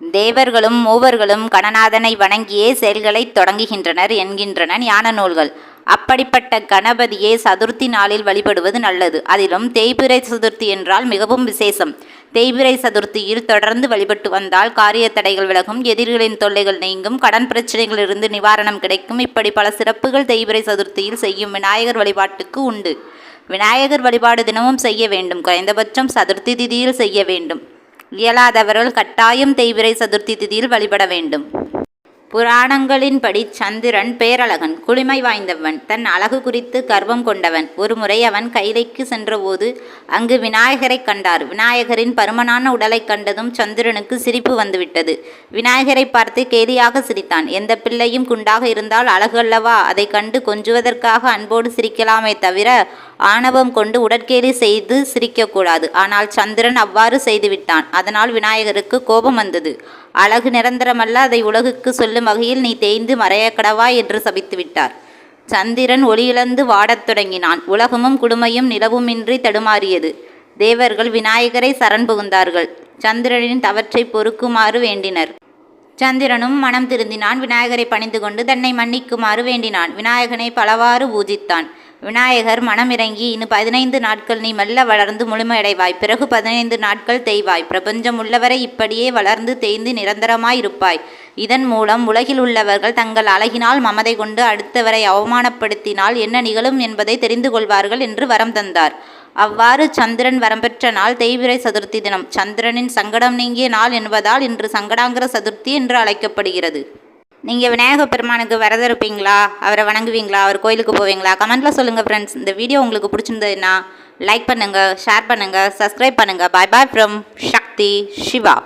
தேவர்களும் மூவர்களும் கணநாதனை வணங்கியே செயல்களைத் தொடங்குகின்றனர் என்கின்றன ஞான நூல்கள் அப்படிப்பட்ட கணபதியை சதுர்த்தி நாளில் வழிபடுவது நல்லது. அதிலும் தேய்பிரை சதுர்த்தி என்றால் மிகவும் விசேஷம். தேய்பிரை சதுர்த்தியில் தொடர்ந்து வழிபட்டு வந்தால் காரிய தடைகள் விலகும் எதிரிகளின் தொல்லைகள் நீங்கும் கடன் பிரச்சனைகளிலிருந்து நிவாரணம் கிடைக்கும். இப்படி பல சிறப்புகள் தேய்பிரை சதுர்த்தியில் செய்யும் விநாயகர் வழிபாட்டுக்கு உண்டு. விநாயகர் வழிபாடு தினமும் செய்ய வேண்டும். குறைந்தபட்சம் சதுர்த்தி திதியில் செய்ய வேண்டும். இயலாதவர்கள் கட்டாயம் தேய்பிறை சதுர்த்தி திதியில் வழிபட வேண்டும். புராணங்களின்படி சந்திரன் பேரழகன் குளிமை வாய்ந்தவன் தன் அழகு குறித்து கர்வம் கொண்டவன். ஒருமுறை அவன் கைலைக்கு சென்றபோது அங்கு விநாயகரைக் கண்டார். விநாயகரின் பருமனான உடலைக் கண்டதும் சந்திரனுக்கு சிரிப்பு வந்துவிட்டது. விநாயகரை பார்த்து கேலியாக சிரித்தான். எந்த பிள்ளையும் குண்டாக இருந்தால் அழகு அல்லவா? அதை கண்டு கொஞ்சுவதற்காக அன்போடு சிரிக்கலாமே தவிர ஆணவம் கொண்டு உடற்கேலி செய்து சிரிக்கக்கூடாது. ஆனால் சந்திரன் அவ்வாறு செய்துவிட்டான். அதனால் விநாயகருக்கு கோபம் வந்தது. அழகு நிரந்தரமல்ல அதை உலகுக்கு சொல்லும் வகையில் நீ தேய்ந்து மறையக்கடவா என்று சபித்து விட்டார் சந்திரன் ஒளியிழந்து வாடத் தொடங்கினான். உலகமும் குடுமையும் நிலவுமின்றி தடுமாறியது. தேவர்கள் விநாயகரை சரண் புகுந்தார்கள். சந்திரனின் தவற்றை பொறுக்குமாறு வேண்டினர். சந்திரனும் மனம் திருந்தினான். விநாயகரை பணிந்து கொண்டு தன்னை மன்னிக்குமாறு வேண்டினான். விநாயகனை பலவாறு பூஜித்தான். விநாயகர் மனமிறங்கி இன்னும் பதினைந்து நாட்கள் நீ மெல்ல வளர்ந்து முழுமையடைவாய். பிறகு பதினைந்து நாட்கள் தேய்வாய். பிரபஞ்சம் உள்ளவரை இப்படியே வளர்ந்து தேய்ந்து நிரந்தரமாயிருப்பாய் இதன் மூலம் உலகில் உள்ளவர்கள் தங்கள் அழகினால் மமதை கொண்டு அடுத்தவரை அவமானப்படுத்தினால் என்ன நிகழும் என்பதை தெரிந்து கொள்வார்கள் என்று வரம் தந்தார். அவ்வாறு சந்திரன் வரம்பெற்ற நாள் தேய்பிறை சதுர்த்தி தினம். சந்திரனின் சங்கடம் நீங்கிய நாள் என்பதால் இன்று சங்கடாங்கிர சதுர்த்தி என்று அழைக்கப்படுகிறது. நீங்கள் விநாயகர் பெருமானுக்கு விரதம் இருப்பீங்களா அவரை வணங்குவீங்களா? அவர் கோயிலுக்கு போவீங்களா? கமெண்ட்டில் சொல்லுங்கள் ஃப்ரெண்ட்ஸ் இந்த வீடியோ உங்களுக்கு பிடிச்சிருந்ததுன்னா லைக் பண்ணுங்கள் ஷேர் பண்ணுங்கள் சப்ஸ்கிரைப் பண்ணுங்கள் பாய் பாய் ஃப்ரம் சக்தி சிவா